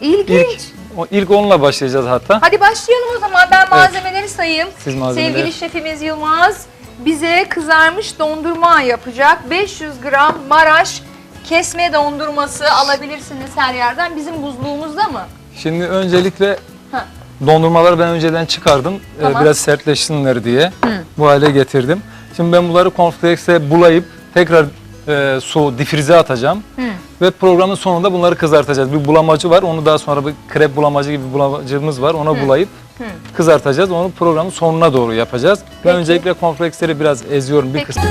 İlginç. İlk, o, ilk onunla başlayacağız hatta. Hadi başlayalım o zaman. Ben malzemeleri sayayım. Siz malzemeleri- Sevgili şefimiz Yılmaz bize kızarmış dondurma yapacak. 500 gram Maraş kesme dondurması alabilirsiniz her yerden. Bizim buzluğumuzda mı? Şimdi öncelikle Ha. dondurmaları ben önceden çıkardım. Ee, Tamam. biraz sertleşsinler diye bu hale getirdim. Şimdi ben bunları cornflakes'e bulayıp tekrar e, su difrize atacağım. Ve programın sonunda bunları kızartacağız. Bir bulamacı var. Onu daha sonra bir krep bulamacı gibi bir bulamacımız var. Ona bulayıp kızartacağız. Onu programın sonuna doğru yapacağız. Peki. Ben öncelikle cornflakes'leri biraz eziyorum bir Peki. kısmı.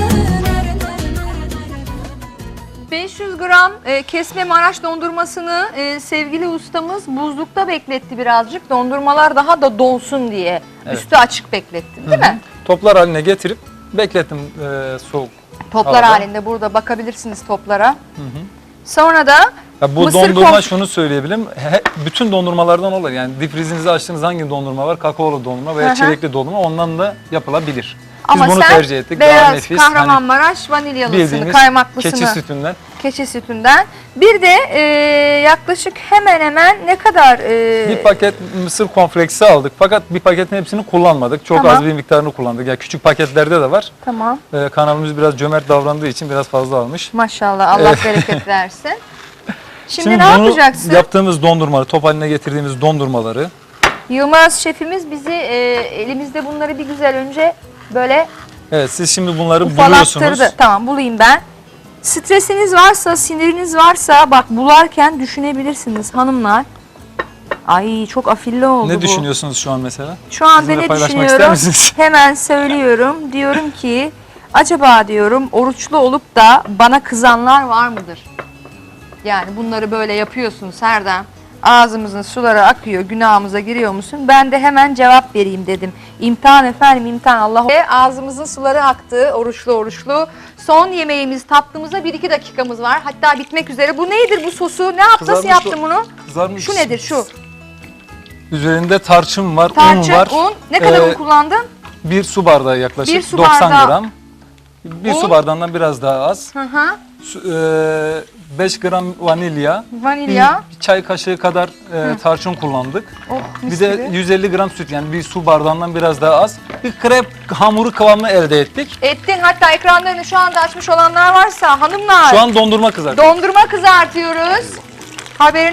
500 gram e, kesme Maraş dondurmasını e, sevgili ustamız buzlukta bekletti birazcık. Dondurmalar daha da donsun diye. Evet. Üstü açık beklettin değil mi? Toplar haline getirip beklettim e, soğuk. Toplar Havada. halinde burada bakabilirsiniz toplara. Sonra da Ya bu Mısır dondurma konf- şunu söyleyebilirim. he- bütün dondurmalardan olur. Yani difrizinizi açtığınız hangi dondurma var? Kakaolu dondurma Hı veya hı. çilekli dondurma ondan da yapılabilir. Ama bunu sen tercih ettik. Daha beyaz nefis. Kahramanmaraş vanilyalısını, bildiğimiz kaymaklısını, keçi sütünden. keçi sütünden. Bir de e, yaklaşık hemen hemen ne kadar e, Bir paket mısır konfleksi aldık. Fakat bir paketin hepsini kullanmadık. Çok Tamam. az bir miktarını kullandık. Yani küçük paketlerde de var. Tamam. Ee, kanalımız biraz cömert davrandığı için biraz fazla almış. Maşallah Allah bereket versin. Şimdi, ne bunu yapacaksın? yaptığımız dondurmaları, top haline getirdiğimiz dondurmaları Yılmaz şefimiz bizi e, elimizde bunları bir güzel önce böyle Evet siz şimdi bunları buluyorsunuz. Tamam bulayım ben. Stresiniz varsa, siniriniz varsa bak bularken düşünebilirsiniz hanımlar. Ay çok afilli oldu bu. Ne düşünüyorsunuz şu an mesela? Şu anda Bizimle ne paylaşmak düşünüyorum? misiniz? Hemen söylüyorum. Diyorum ki acaba diyorum oruçlu olup da bana kızanlar var mıdır? Yani bunları böyle yapıyorsun Serdar. Ağzımızın suları akıyor, günahımıza giriyor musun? Ben de hemen cevap vereyim dedim. İmtihan efendim, imtihan Allah. Ve ağzımızın suları aktı, oruçlu oruçlu. Son yemeğimiz, tatlımıza bir iki dakikamız var. Hatta bitmek üzere. Bu nedir bu sosu? Ne yap, nasıl yaptın bunu? Kızarmış. Şu nedir şu? Üzerinde tarçın var, Tarçın, un var. un. Ne kadar Ee, un kullandın? Bir su bardağı yaklaşık Bir su 90 bardağı gram. Bir un. su bardağından biraz daha az. Hı hı. 5 gram vanilya. Vanilya. Bir çay kaşığı kadar e, tarçın kullandık. Oh, mis Bir de gibi. 150 gram süt yani bir su bardağından biraz daha az. Bir krep hamuru kıvamını elde ettik. Ettin hatta ekranlarını şu anda açmış olanlar varsa hanımlar Şu an dondurma kızartıyoruz. dondurma kızartıyoruz. Haberini